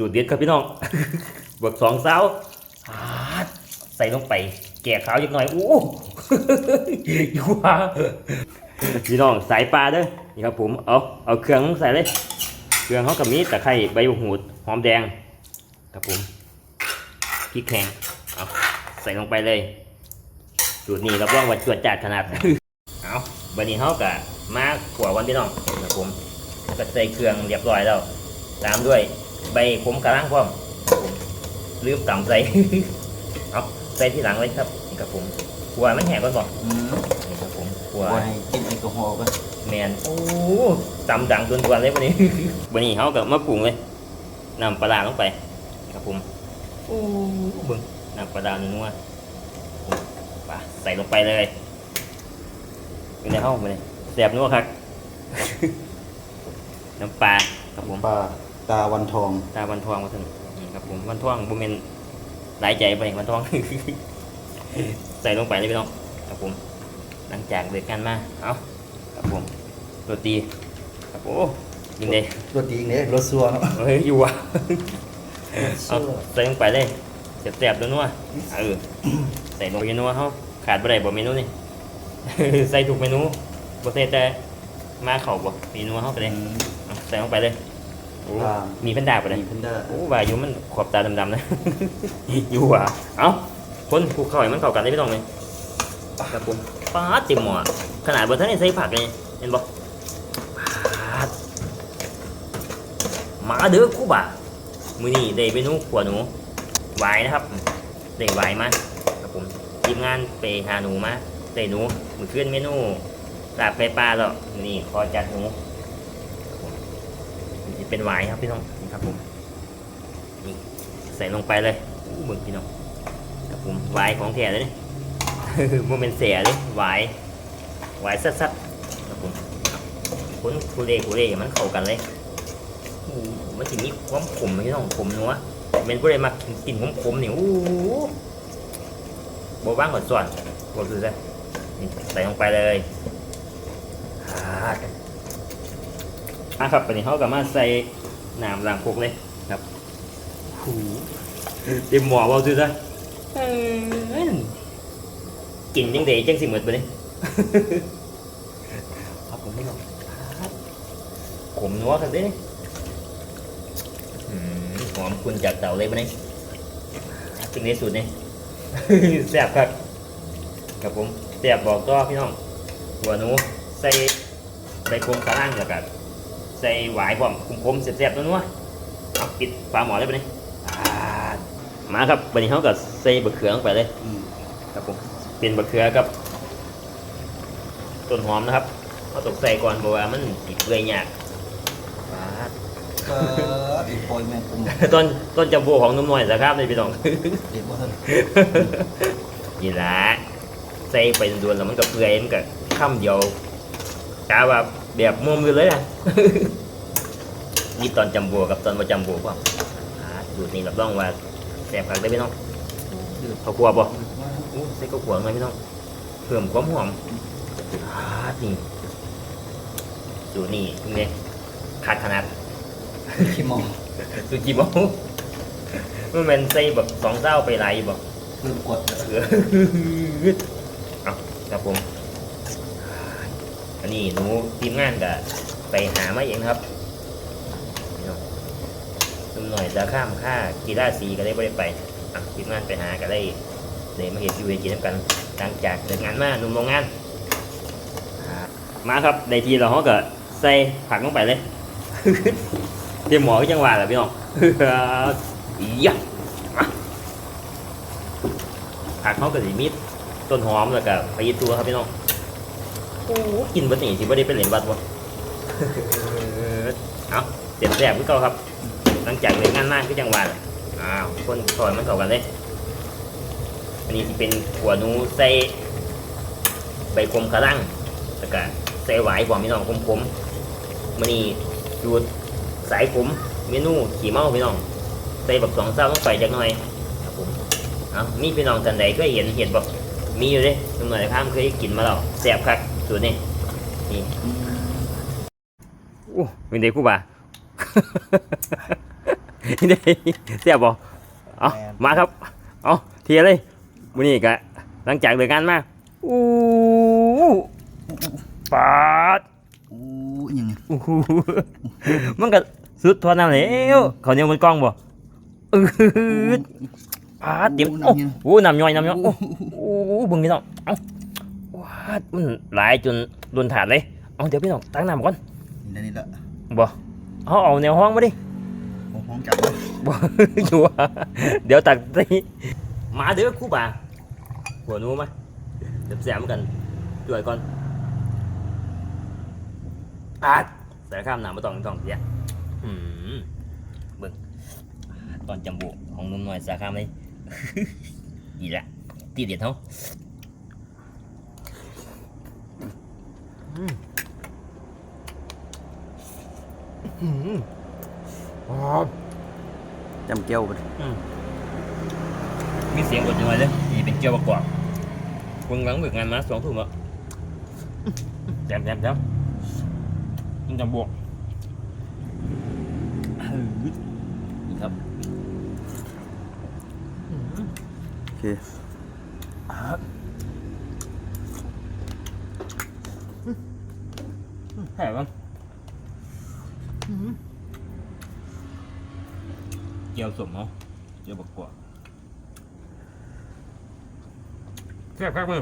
สูตรเด็ดครับพี่น้อง บวกสองเสาอ่าใส่ลงไป แก่ขาวอีกหน่อยอู้ยว่าพี่น้องสายปลาเด้อนี่ครับผมเอาเอาเครื่องใส่เลย เครื่องเขากับมีตะไคร้ใบหูดหอมแดงครับผมพริกแข็งเอาใส่ลงไปเลยสูตรนี้รับรองว่าจวดจัดขนาดเอาวันนี้เขากับมาขัววันพี่น้องครับผมก็ใส่เครื่องเรียบร้อยแล้วตามด้วย ใบขมกระลังพร้อมครับผมลืมต่ำใส่ เอาใส่ที่หลังเลยครับนี่ครับผมขัวมันแห้งก่อนบอกอืมนี่ครับผมขัวว่าให้กินแอลกอฮอล์ก็แมนโอ้ตำดังดวนๆเลยวันนี้ วันนี้เขากับมาปรุงเลยนำปลาร้าลงไปครับผมโอ้เบึงนำปลาร้านัวๆผมปลาใส่ลงไปเลยอยู่ในห้องมาเลยแสบนัวครับน้ำปลาครับผมปลา ตาวันทอง ตาวันทองมาถึงนี่ครับผมวันทองบุเมนหลายใจไปวันทอง ใส่ลงไปเลยพี่น้องครับผม หลังจากเด็กกันมาเอาครับผมโรตีครับโอ้ยิงเลยรสดีอีกเนี่ยรสซัวเนาะเฮ้ยอยู่อะซัเอาวใส่ลงไปเลยเสียบๆด้วยนัวเออ ใส่ลงไปนัวเขาขาดบ่ได้บ่เมนูนี่ ใส่ถูกเมนูบ่ใส่แต่มาเข่าบ่เมนูเขาไปเลยอืมเอาใส่ลงไปเลย โอ้อ่ามีเพนดาไปเลยมีเพนด้าโอ้ว่าอยู่มันขอบตาดำๆนะ อยู่อะเอ้าคนผูกเข้าให้มันเข้ากันได้ไม่ต้องเลยครับผมป้าดเต็มหม้อขนาดบนท่านได้ใส่ผักเลยเห็นบ่ปาดมาเด้อครู่บ่ามือนี้ได้เมนูขัวหนูหวายนะครับได้หวายมาครับผมทีมงานไปหาหนูมาได้หนูมือขึ้นเมนูลาบไก่ปลาแล้วมื้อนี่ขอจัดหนูครับผมนี่ เป็นหวายครับพี่น้องนี่ครับผมนี่ใส่ลงไปเลยอู้มึงพี่น้องครับผมหวายของแท้เลยนี่โมเมนเสียเลยหวายหวายซัดๆครับผมเอาคนคูเล่คูเล่ให้มันเข้ากันเลยมันจะมีความขมพี่น้องขมนัวเป็นผู้ใดมากินขมขมๆนี่อู้บว่างก่อนส่วนบดูซะใส่ลงไปเลยอ่า อะครับวันนี้เขากับมาใส่น้ำล้างพวกเลยหูเต็มหมอเบาซื้อซะเอิ่นกินยังเดจังสิหมดไปเลยครับผมไม่ลองขมนัวกันเด้อืมหอมคุณจากเต่าเลยปะเนี่ยจริงในสุดเนี่ยแซ่บครับครับผมแซ่บบอกต่อพี่น้องหัวหนูใส่ใบโคมกระล่างแล้วกัน ใส่หวายพร้อมคมๆแซ่บๆนัวๆเอาปิดฝาหมอเลยปะเนี่ยอ่ามาครับวันนี้เขาก็ใส่บะเขือลงไปเลยอืมครับผมเป็นบะเขือกับต้นหอมนะครับเขาตกใส่ก่อนเพราะว่ามันติดเปื่อยยากอ่าก็อีกปอยแมงกุมต้นต้นจำพวของนุ่มน้อยสครับในพี่น้องเด็ดว่าท่านนี่แหละใส่ไปดวนๆแล้วมันก็เปื่อยมันก็ข้ามเดียวกาว่า แบบมุมอยู่เลยนะนี่ตอนจำบัวกับตอนมาจำบัวป่ะอ่าดูดนี่รับรองว่าแสบผักได้พี่น้องเดือดเขากลัวป่ะอู้ใส่ข้าวขัวหน่อยพี่น้องเพิ่มความหอมอานี่สูตรนี่เป็นไงขาดขนาดขี้มองสูตรกี่โมงมันเป็นใส่แบบสองเจ้าไปหลายอยู่บ่เริ่มกดแล้วเสือเอาครับผมอั นนี้หนูทีมงานกับไปหามาเองครับพี่น้องนุ่มหน่อยจะข้ามค่ากีฬาสีก็ได้ไม่ได้ไปทีมงานไปหาก็ได้เลยมาเห็นยูเอกินน้ำกันหลังจากเลิกงานมาหนุ่มโรงงาน มาครับในทีเราเขาก็ใส่ผักลงไปเลยเดี๋ยวหมอก็ยังว่าแหละพี่น้องยะมาผักเขาก็สีมีต้นหอมแล้วก็ไปยีตัวครับพี่น้อง กินบัดนี้สิบ่ได้ไปเล่นวัดวะเอาเสียบแสบพี่เก่าครับ หลังจากเลิกงานมาก็ยังว่าแหละอ้าวคนซอยมันเข้ากันเลย อันนี้ที่เป็นหัวนูใส่ใบกลมกระลังแล้วก็ใส่หวายบอมพี่น้องผมผมมันนี่จูดสายผมเมนูขี่เมาพี่น้องใส่แบบสองเศร้าต้องใส่จักหน่อยครับผมเอามีพี่น้องท่านใดเคยเห็นเห็นแบบมีอยู่เด้ตรงไหนข้ามเคยกินมาแล้วแซ่บคัก สูตรนี้นี่โอ้เป็นเด็กกูบ่าเด้เสียบบ่เอามาครับ เอาเทียเลยมื้อนี้ก็หลังจากเลิกงานมาอู้ปาดอู้ยังไงอู้หูมันก็สุดทวนน้ำแล้วเขาวเหนียวมันกล้องบ่อืดปาดเดี๋ยวโอ้โหน้ำย่อยน้ำย่อยโอ้โหเบึงพี่น้องเอ้าว้า ดมันหลายจนล้นถาดเลย เอาเดี๋ยวพี่น้องตั้งน้ำก่อนนี่นี่ละบ่เอาเอาแนวห้องมาดิผมห้องจับเลยบ่อยู่ว่าเดี๋ยวตักตีมาเด้อครู่บ่าหัวหนูมาเดี๋ยวแซมกันด้วยก่อนอาดใส่ข้ามหนามาต้องต้องเสียอืมเบิ่งตอนจำบุของหนุ่มหน่อยสาข้ามเลยอีละตีเด็ดเขาอืมอืมอ๋อ จำเกี้ยวไปมีเสียงกดยังไงเลยอีเป็นเกียวประกอบวงหลังเบิกงานมาสองทุ่มแล้วแจมแจมแจมมันจะบวกนี่ครับโอเค แห่บ้างเกียวสมเนาะเกียวประกอบแค่แค่มือ